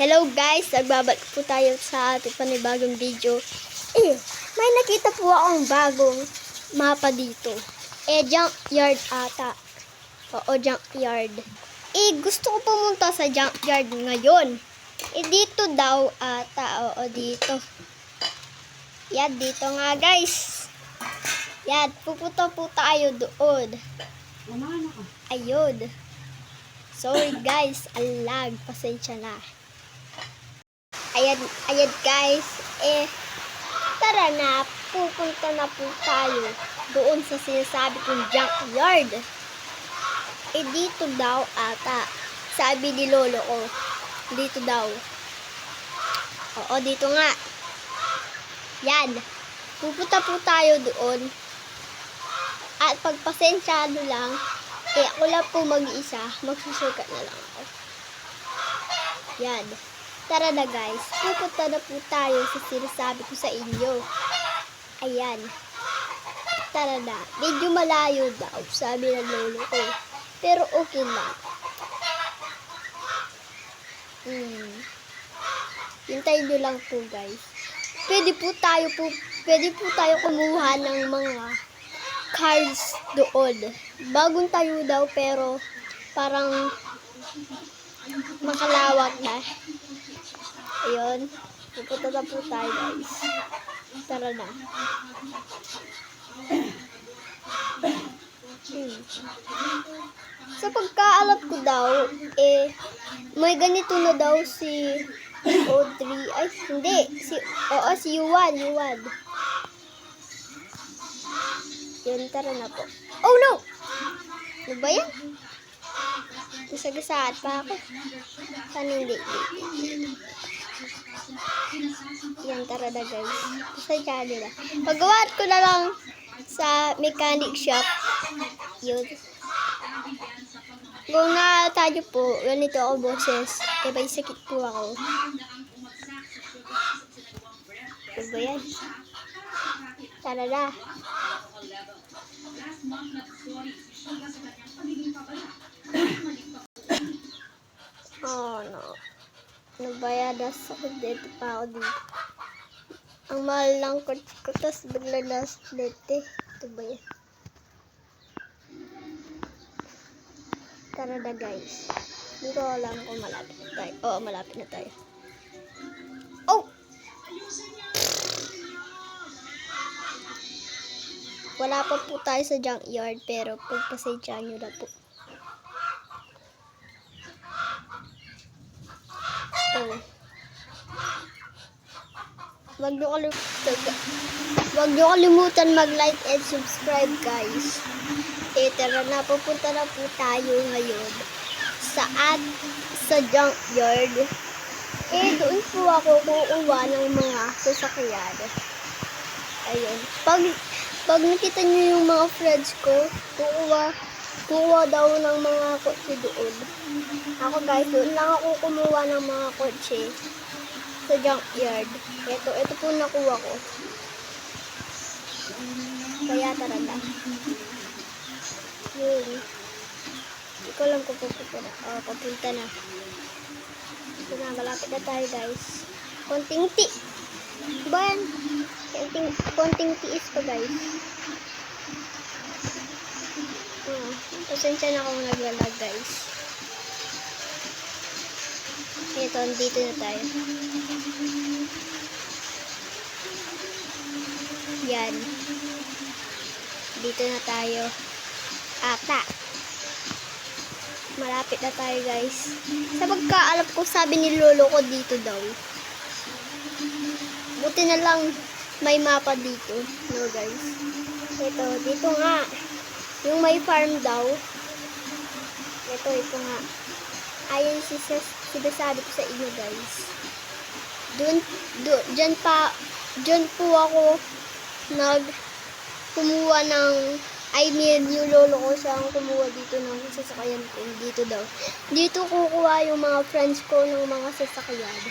Hello guys, nagbabalik po tayo sa ating panibagong video. Eh, may nakita po akong bagong mapa dito. Eh, junkyard ata. Oo, junkyard. Eh, gusto ko pumunta sa junkyard ngayon. Eh, dito daw ata. Oo, dito. Yan, dito nga guys. Yan, pupunta po tayo doon. Ayun. Sorry guys, alag. Pasensya na. Ayan, ayan guys. Eh, tara na. Pupunta na po tayo doon sa sinasabi kong junkyard. Eh, dito daw ata. Sabi ni lolo ko. Dito daw. Oo, dito nga. Yan. Pupunta po tayo doon. At pagpasensyado lang, eh, ako lang po mag-isa, magsusukat na lang ako. Yan. Tara na guys, pupunta na po tayo sa sinasabi ko sa inyo. Ayan. Tara na. Medyo malayo daw, sabi ng lolo ko. Pero okay lang. Hmm. Hintayin nyo lang po guys. Pwede po tayo po, pwede po tayo kumuha ng mga cards doon. Bagong tayo daw pero parang makalawak na. Ayun. Pupunta na po tayo guys. Tara na. Hmm. Sa pagkaalam ko daw, eh, may ganito na daw si O3. Ay, hindi. Si, oo, si Yuan. Yuan. Yun, tara na po. Oh, no! Ano ba yan? Nasagasaan pa ako. Sana hindi. Yan, tara na guys. Pasensya nila. Paggawa ko na lang sa mechanic shop. Yun. Kung na tayo po, ganito ako boses. Kaya may sakit po ako. Ano ba yan? Tara na. Oh no. Nagbayada sa dito pa ako dito. Ang mahal lang ko, tapos bigla na dito. Ito ba yan? Tara na guys. Hindi ko alam kung malapit na tayo. Oo, malapit na tayo. Oh! Wala pa po tayo sa junkyard pero pagpasensyaan nyo na po. Oh. Wag nyo kalimutan, wag nyo kalimutan mag-like and subscribe guys. Eh, tara na, pupunta na po tayo ngayon saan sa junkyard. Eh, doon po ako kukuha ng mga sasakyan. Ayun. Pag, pag nakita nyo yung mga friends ko, kukuha, kukuha daw ng mga kotse doon. Ako guys, doon lang ako kumuha ng mga kotse sa junkyard. Ito, ito po nakuha ko. Kaya tara na. Yun. Hindi ko alam kung pupunta na. Oh, papunta na. Ito na, malapit na tayo guys. Konting ti. Ba yan? Konting, konting tiis pa guys. Oh, pasensya na kung naglalag guys. Ito, dito na tayo. Yan. Dito na tayo. Ata. Malapit na tayo guys. Sa pagkaalap ko, sabi ni lolo ko dito daw. Buti na lang may mapa dito. No guys. Ito, dito nga. Yung may farm daw. Ito, ito nga. Ayan si sinasabi ko sa inyo guys. Doon, doon, dyan pa, dyan po ako nag kumuha ng I mean, yung lolo ko siya ang kumuha dito ng sasakyan ko. Dito daw. Dito kukuha yung mga friends ko ng mga sasakyan.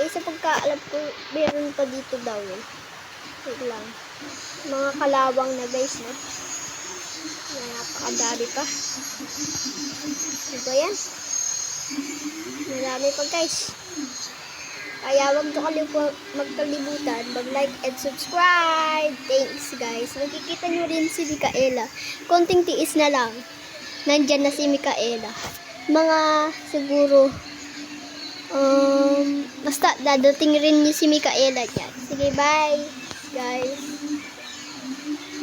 Eh, sa pagkaalam ko, meron pa dito daw yun. Wait lang. Mga kalawang na guys, no? Na napakadami pa. Ano ba yan? Marami pa guys. Kaya wag nyo kalipu- magkalimutan, mag-like and subscribe. Thanks guys. Makikita nyo rin si Mikaela. Konting tiis na lang. Nandyan na si Mikaela. Mga siguro um, basta dadating rin ni si Mikaela dyan. Sige, bye guys.